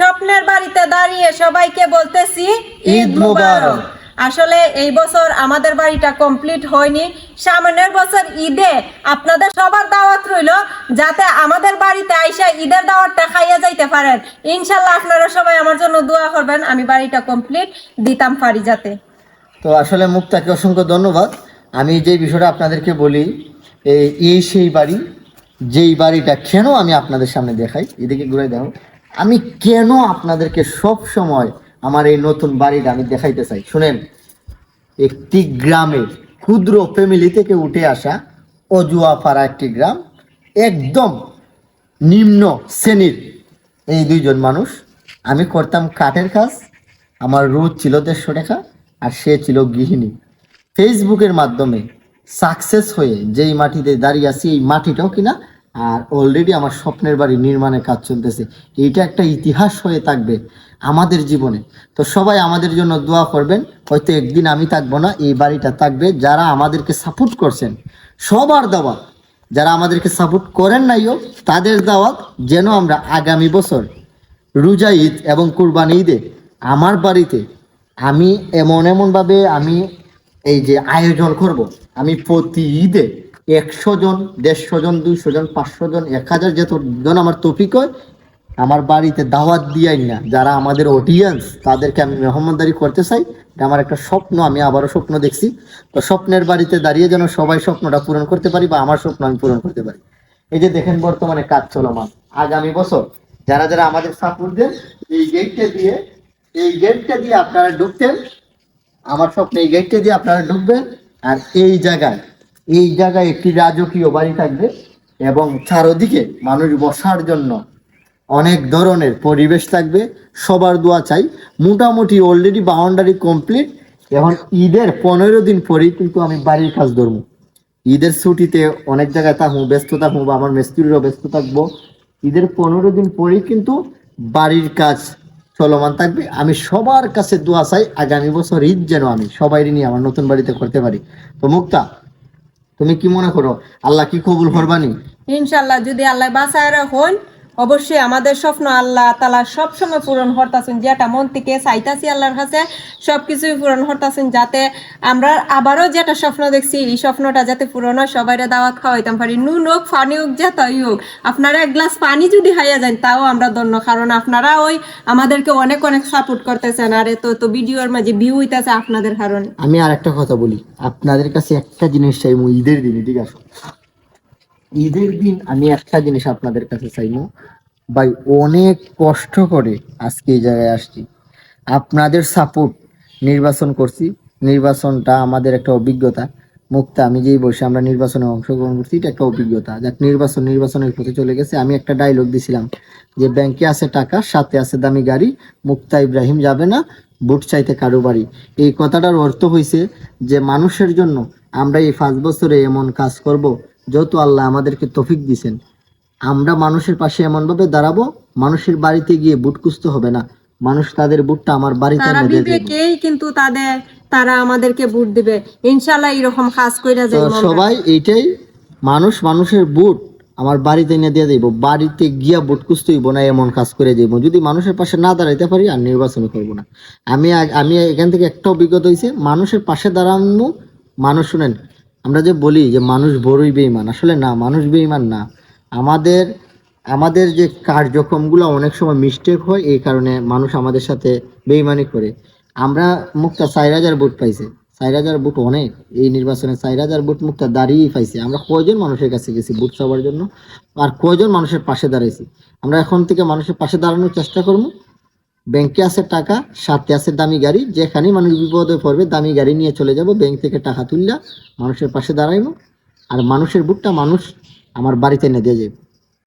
স্বপ্নের বাড়িতে দাঁড়িয়ে সবাইকে বলতেছি ঈদ মোবারক। আসলে এই বছর আমাদের বাড়িটা কমপ্লিট হয়নি। সামনের বছর ঈদে আপনাদের সবার দাওয়াত রইল যাতে আমাদের বাড়িতে আইসা ঈদের দাওয়াতটা খাইয়া যাইতে পারেন। ইনশাল্লাহ আপনারা সবাই আমার জন্য দোয়া করবেন আমি বাড়িটা কমপ্লিট দিতাম পারি যাতে তো আসলে মুক্তাকে অসংখ্য ধন্যবাদ। আমি যে বিষয়টা আপনাদেরকে বলি এই সেই বাড়ি যেই বাড়িটা কেন আমি আপনাদের সামনে দেখাই? এদিকে ঘুরে দেখো। আমি কেন আপনাদেরকে সব সময় আমার এই নতুন বাড়িটা আমি দেখাইতে চাই? শুনেন, একটি গ্রামের ক্ষুদ্র ফ্যামিলি থেকে উঠে আসা অজুয়াপাড়া একটি গ্রাম, একদম নিম্ন শ্রেণির এই দুইজন মানুষ। আমি করতাম কাঠের কাজ, আমার রোজ ছিল দেড়শো টাকা আর সে ছিল গৃহিণী। ফেসবুকের মাধ্যমে সাকসেস হয়ে যেই মাটিতে দাঁড়িয়ে আছি, এই মাটিটাও কিনা আর অলরেডি আমার স্বপ্নের বাড়ি নির্মাণের কাজ চলতেছে। এইটা একটা ইতিহাস হয়ে থাকবে আমাদের জীবনে। তো সবাই আমাদের জন্য দোয়া করবেন, হয়তো একদিন আমি থাকব না, এই বাড়িটা থাকবে। যারা আমাদেরকে সাপোর্ট করছেন, সবার দাওয়াত, যারা আমাদেরকে সাপোর্ট করেন নাইও তাদের দাওয়াত যেন আমরা আগামী বছর রোজা ঈদ এবং কুরবানি ঈদে আমার বাড়িতে আমি এমন এমনভাবে আমি এই যে আয়োজন করব, আমি প্রতি ঈদে একশো জন, দেড়শো জন, দুইশো জন, পাঁচশো জন, এক হাজার যতজন আমার তফিক হয়, আমার বাড়িতে দাওয়াত দিয়াই না। যারা আমাদের অডিয়েন্স তাদেরকে আমি মেহমানদারি করতে চাই। আমার একটা স্বপ্ন, আমি আবারও স্বপ্ন দেখছি। তো স্বপ্নের বাড়িতে দাঁড়িয়ে যেন সবাই স্বপ্নটা পূরণ করতে পারি বা আমার স্বপ্ন আমি পূরণ করতে পারি। এই যে দেখেন বর্তমানে কাজ চলমান। আগামী বছর যারা যারা আমাদের সাপোর্ট দেন, এই গেটটা দিয়ে, এই গেটটা দিয়ে আপনারা ঢুকতেন। আমার স্বপ্ন, এই গেটটা দিয়ে আপনারা ঢুকবেন। আর এই জায়গায় এই জায়গায় একটি রাজকীয় বাড়ি থাকবে এবং চারোদিকে মানুষ বসার জন্য অনেক ধরনের পরিবেশ থাকবে। সবার দোয়া চাই। মোটামুটি অলরেডি বাউন্ডারি কমপ্লিট এখন ঈদের পনেরো দিন পরেই কিন্তু আমি বাড়ির কাজ ধরবো। ঈদের ছুটিতে অনেক জায়গায় থাকব, ব্যস্ত থাকব বা আমার মিস্ত্রিরও ব্যস্ত থাকব। ঈদের পনেরো দিন পরেই কিন্তু বাড়ির কাজ চলমান থাকবে। আমি সবার কাছে দোয়া চাই, আগামী বছর ঈদ যেন আমি সবাই নিয়ে আমার নতুন বাড়িতে করতে পারি। তো মুক্তা তুমি কি মনে করো? আল্লাহ কি কবুল করবানি ইনশাল্লাহ যদি আল্লাহ বাসায় হন অবশ্যই আমাদের স্বপ্ন আল্লাহ তালা সব সময় পূরণ হরতাছেন যেটা মন থেকে চাইতাছি আল্লাহর কাছে, সবকিছুই পূরণ হরতাছেন যাতে আমরা আবারও যেটা স্বপ্ন দেখছি, এই স্বপ্নটা যাতে পূরণ হয়, সবাইরে দাওয়াত খাওয়াইতাম পারি। নুন হোক পানি হোক যেটাই হোক, আপনারা এক গ্লাস পানি যদি হাইয়া যান, তাও আমরা ধন্য। কারণ আপনারা ওই আমাদেরকে অনেক অনেক সাপোর্ট করতেছেন। আর এত তো ভিডিওর মাঝে ভিউ হইতেছে আপনাদের কারণে। আমি আর একটা কথা বলি। আপনাদের কাছে একটা জিনিস চাইব ঈদের দিনে, ঠিক আছে? ঈদের দিন আমি একটা জিনিস আপনাদের কাছে চাইব। ভাই, অনেক কষ্ট করে আজকে এই জায়গায় আসছি। আপনাদের সাপোর্ট নির্বাচন করছি। নির্বাচনটা আমাদের একটা অভিজ্ঞতা। মুক্তা, আমি যেই বসে আমরা নির্বাচনে অংশগ্রহণ করছি, এটা একটা অভিজ্ঞতা। যাক, নির্বাচন, নির্বাচনের পথে চলে গেছে। আমি একটা ডায়লগ দিছিলাম যে, ব্যাংকে আছে টাকা, সাথে আছে দামি গাড়ি। মুক্তা ইব্রাহিম যাবে না, ভোট চাইতে কারও বাড়ি। এই কথাটার অর্থ হয়েছে যে, মানুষের জন্য আমরা এই পাঁচ বছরে এমন কাজ করব যত আল্লাহ আমাদেরকে তফিক দিছেন আমরা মানুষের পাশে এমন ভাবে দাঁড়াবো মানুষের বাড়িতে গিয়ে বুট কুচতে হবে না। মানুষ তাদের বুটটা আমার বাড়িতে তারা দেবে। বিবেকেই কিন্তু তাদের তারা আমাদেরকে ভোট দিবে। ইনশাল্লাহ এরকম কাজ কইরা যাই সবাই এইটাই মানুষ মানুষের বুট আমার বাড়িতে এনে দিয়ে দেবো বাড়িতে গিয়া বুট কুচতে হইব না এমন কাজ করে যাইব যদি মানুষের পাশে না দাঁড়াইতে পারি আর নির্বাচন করব না। আমি আমি এখান থেকে একটা অভিজ্ঞতা হয়েছে মানুষের পাশে দাঁড়ানো মানুষ শুনেন আমরা যে বলি যে মানুষ বড়ই বেইমান আসলে না, মানুষ বেইমান না। আমাদের আমাদের যে কার্যক্রমগুলো অনেক সময় মিস্টেক হয়, এই কারণে মানুষ আমাদের সাথে বেইমানি করে। আমরা মুক্তা চার হাজার ভোট পাইছে। চার হাজার ভোট অনেক, এই নির্বাচনে চার হাজার ভোট মুক্তা দাঁড়িয়েই পাইছে। আমরা কয়জন মানুষের কাছে গেছি ভোট চাওয়ার জন্য? আর কয়জন মানুষের পাশে দাঁড়াইছি? আমরা এখন থেকে মানুষের পাশে দাঁড়ানোর চেষ্টা করব। ব্যাংকে আছে টাকা, সাথে আছে দামি গাড়ি যেখানে মানুষ বিপদে পড়বে, দামি গাড়ি নিয়ে চলে যাব, ব্যাংক থেকে টাকা তুললা মানুষের পাশে দাঁড়াইব। আর মানুষের বুটটা মানুষ আমার বাড়িতে এনে দিয়ে যাবে